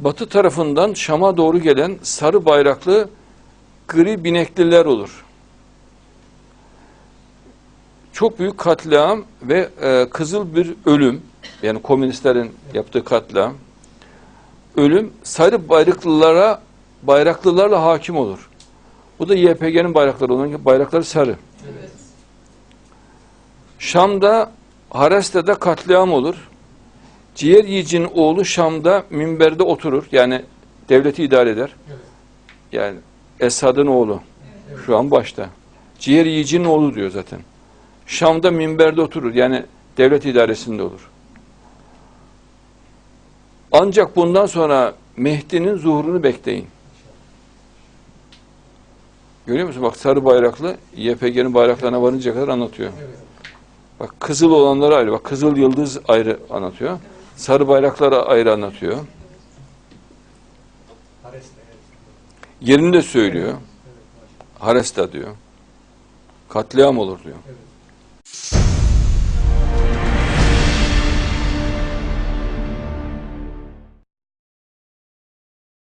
batı tarafından Şam'a doğru gelen sarı bayraklı gri binekliler olur. Çok büyük katliam ve e, kızıl bir ölüm, yani komünistlerin yaptığı katliam, ölüm sarı bayraklılara, bayraklılarla hakim olur. Bu da YPG'nin bayrakları, onun bayrakları sarı. Şam'da, Hareste'de katliam olur. Ciğer yiyicinin oğlu Şam'da minberde oturur. Yani devleti idare eder. Yani Esad'ın oğlu. Şu an başta. Ciğer yiyicinin oğlu diyor zaten. Şam'da minberde oturur. Yani devlet idaresinde olur. Ancak bundan sonra Mehdi'nin zuhurunu bekleyin. Görüyor musun? Bak sarı bayraklı YPG'nin bayraklarına varınca kadar anlatıyor. Bak kızıl olanları ayrı. Bak kızıl yıldız ayrı anlatıyor. Sarı bayrakları ayrı anlatıyor. Yerini söylüyor. Haresta diyor. Katliam olur diyor.